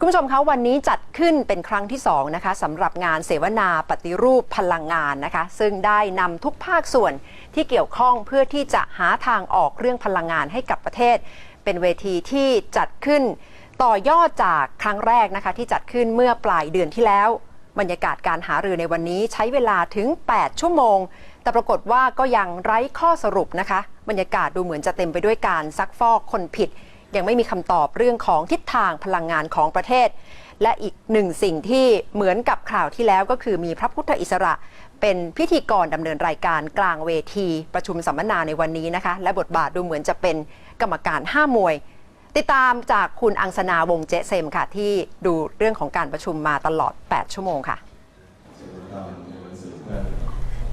คุณผู้ชมคะวันนี้จัดขึ้นเป็นครั้งที่2นะคะสำหรับงานเสวนาปฏิรูปพลังงานนะคะ ซึ่งได้นำทุกภาคส่วนที่เกี่ยวข้องเพื่อที่จะหาทางออกเรื่องพลังงานให้กับประเทศ เป็นเวทีที่จัดขึ้นต่อยอดจากครั้งแรกนะคะที่จัดขึ้นเมื่อปลายเดือนที่แล้ว บรรยากาศการหารือในวันนี้ใช้เวลาถึง 8 ชั่วโมง แต่ปรากฏว่าก็ยังไร้ข้อสรุปนะคะ บรรยากาศดูเหมือนจะเต็มไปด้วยการซักฟอกคนผิด ยังไม่มีคำตอบเรื่องของทิศทางพลังงานของประเทศ และอีกหนึ่งสิ่งที่เหมือนกับข่าวที่แล้วก็คือมีพระพุทธอิสระเป็นพิธีกรดำเนินรายการกลางเวที ประชุมสัมมนาในวันนี้นะคะ และบทบาทดูเหมือนจะเป็นกรรมการห้ามวย ติดตามจากคุณอังสนาวงเจเซมค่ะ ที่ดูเรื่องของการประชุมมาตลอด 8 ชั่วโมงค่ะ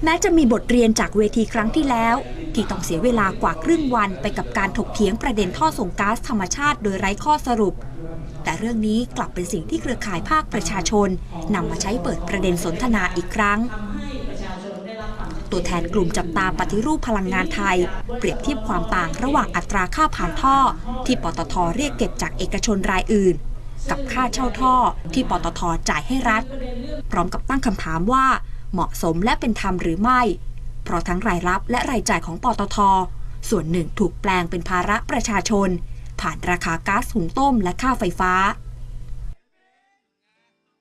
แม้จะมีบทเรียนจากเวทีครั้งที่แล้ว ที่ต้องเสียเวลากว่าครึ่งวันไปกับการถกเถียงประเด็นท่อส่งก๊าซธรรมชาติโดยไร้ข้อสรุป แต่เรื่องนี้กลับเป็นสิ่งที่เครือข่ายภาคประชาชนนำมาใช้เปิดประเด็นสนทนาอีกครั้งตัวแทนกลุ่มจับตาปฏิรูปพลังงานไทย เปรียบเทียบความต่างระหว่างอัตราค่าผ่านท่อ ที่ปตทเรียกเก็บจากเอกชนรายอื่น กับค่าเช่าท่อที่ปตทจ่ายให้รัฐ พร้อมกับตั้งคำถามว่า เหมาะสมและเป็นธรรมหรือไม่ เพราะทั้งรายรับและรายจ่ายของปตท ส่วนหนึ่งถูกแปลงเป็นภาระประชาชน ผ่านราคาก๊าซหุงต้มและค่าไฟฟ้า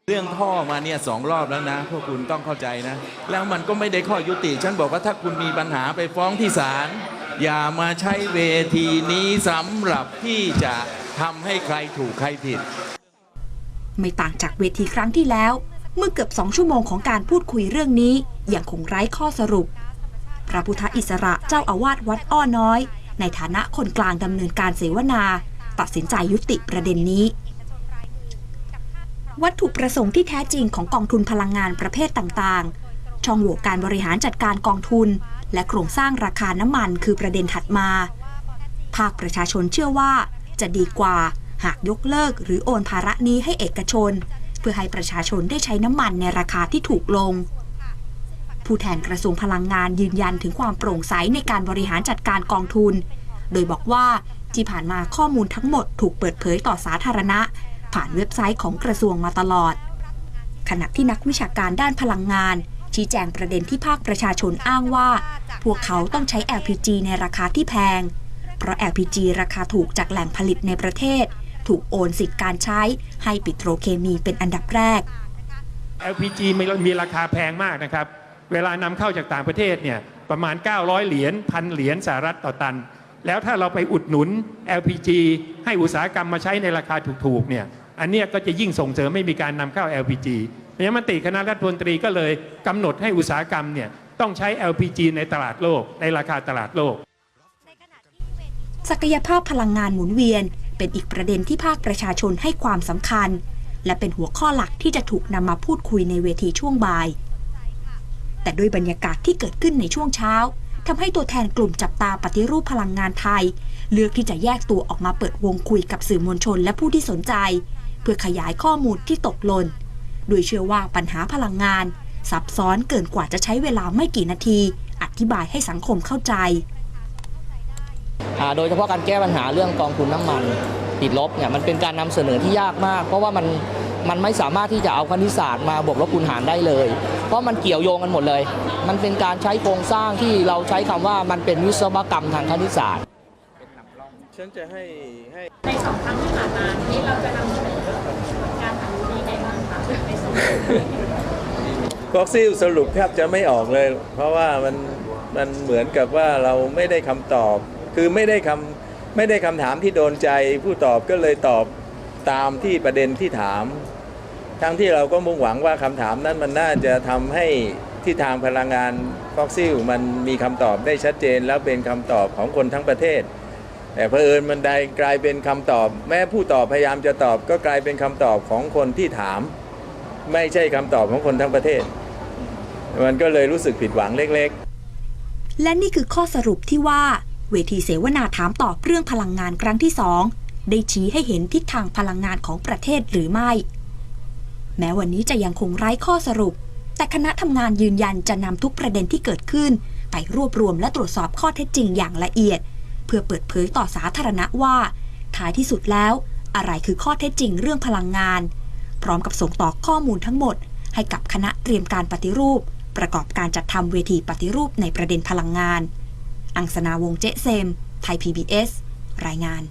เรื่องท่อมาเนี่ยสองรอบแล้วนะ พวกคุณต้องเข้าใจนะ แล้วมันก็ไม่ได้ข้อยุติ ฉันบอกว่าถ้าคุณมีปัญหาไปฟ้องที่ศาลอย่ามาใช้เวทีนี้สำหรับที่จะทำให้ใครถูกใครผิด ไม่ต่างจากเวทีครั้งที่แล้ว เมื่อเกือบสองชั่วโมงของการพูดคุยเรื่องนี้ยังคงไร้ข้อสรุป พระพุทธอิสระเจ้าอาวาสวัดอ้อน้อย ในฐานะคนกลางดำเนินการเสวนา ตัดสินใจยุติประเด็นนี้ วัตถุประสงค์ที่แท้จริงของกองทุนพลังงานประเภทต่างๆ ช่องโหว่การบริหารจัดการกองทุน และโครงสร้างราคาน้ำมันคือประเด็นถัดมา ภาคประชาชนเชื่อว่าจะดีกว่าหากยกเลิกหรือโอนภาระนี้ให้เอกชน พื่อให้ประชาชนได้ใช้น้ำมันในราคาที่ถูกลง ผู้แทนกระทรวงพลังงานยืนยันถึงความโปร่งใสในการบริหารจัดการกองทุน โดยบอกว่าที่ผ่านมาข้อมูลทั้งหมดถูกเปิดเผยต่อสาธารณะ ผ่านเว็บไซต์ของกระทรวงมาตลอด ขณะที่นักวิชาการด้านพลังงาน ชี้แจงประเด็นที่ภาคประชาชนอ้างว่า พวกเขาต้องใช้ LPG ในราคาที่แพง เพราะ LPG ราคาถูกจากแหล่งผลิตในประเทศ ถูกโอนสิทธิ์การใช้ให้ปิโตรเคมีเป็นอันดับแรก LPG มีมีราคาแพงมากนะครับ เวลานำเข้าจากต่างประเทศเนี่ยประมาณ 900 เหรียญพันเหรียญสหรัฐต่อตัน แล้วถ้าเราไปอุดหนุน LPG ให้อุตสาหกรรมมาใช้ในราคาถูกๆเนี่ยอันเนี้ยก็จะยิ่งส่งเสริมไม่มีการนำเข้า LPG เพราะฉะนั้นมติคณะรัฐมนตรีก็เลยกำหนดให้อุตสาหกรรมเนี่ยต้องใช้ LPG ในตลาดโลก ในราคาตลาดโลก ศักยภาพพลังงานหมุนเวียน เป็นอีกประเด็นที่ภาคประชาชนให้ความสำคัญ และเป็นหัวข้อหลักที่จะถูกนำมาพูดคุยในเวทีช่วงบ่าย แต่ด้วยบรรยากาศที่เกิดขึ้นในช่วงเช้าทำให้ตัวแทนกลุ่มจับตาปฏิรูปพลังงานไทย เลือกที่จะแยกตัวออกมาเปิดวงคุยกับสื่อมวลชนและผู้ที่สนใจ เพื่อขยายข้อมูลที่ตกหล่นโดยเชื่อว่าปัญหาพลังงาน ซับซ้อนเกินกว่าจะใช้เวลาไม่กี่นาที อธิบายให้สังคมเข้าใจ โดยเฉพาะการแก้ปัญหาเรื่องกองทุนน้ำมันติดลบเนี่ยมันเป็นการนำเสนอที่ยากมาก เพราะว่ามันมันไม่สามารถที่จะเอาคณิตศาสตร์มาบวกลบคูณหารได้เลย เพราะมันเกี่ยวโยงกันหมดเลย มันเป็นการใช้โครงสร้างที่เราใช้คำว่ามันเป็นวิศวกรรมทางคณิตศาสตร์ฉันจะให้ให้ในสองครั้งที่ผ่านมาที่เราจะนำเสนอการทำดีในบ้างคะในส่วนฟ็อกซิลสรุปแทบจะไม่ออกเลย เพราะว่ามันมันเหมือนกับว่าเราไม่ได้คำตอบ คือไม่ได้คำไม่ได้คำถามที่โดนใจผู้ตอบก็เลยตอบตามที่ประเด็นที่ถาม ทั้งที่เราก็มุ่งหวังว่าคำถามนั้นมันน่าจะทำให้ที่ทางพลังงานฟ็อกซิลมันมีคำตอบได้ชัดเจน แล้วเป็นคำตอบของคนทั้งประเทศ แต่เพอเอิญมันได้กลายเป็นคำตอบ แม้ผู้ตอบพยายามจะตอบ ก็กลายเป็นคำตอบของคนที่ถาม ไม่ใช่คำตอบของคนทั้งประเทศ มันก็เลยรู้สึกผิดหวังเล็ก ๆ และนี่คือข้อสรุปที่ว่า เวทีเสวนาถามตอบเรื่องพลังงานครั้งที่สองได้ชี้ให้เห็นทิศทางพลังงานของประเทศหรือไม่ แม้วันนี้จะยังคงไร้ข้อสรุป แต่คณะทำงานยืนยันจะนำทุกประเด็นที่เกิดขึ้น ไปรวบรวมและตรวจสอบข้อเท็จจริงอย่างละเอียด เพื่อเปิดเผยต่อสาธารณะว่าท้ายที่สุดแล้ว อะไรคือข้อเท็จจริงเรื่องพลังงาน พร้อมกับส่งต่อข้อมูลทั้งหมด ให้กับคณะเตรียมการปฏิรูป ประกอบการจัดทำเวทีปฏิรูปในประเด็นพลังงาน อังสนาวงเจเซม ไทย PBS รายงาน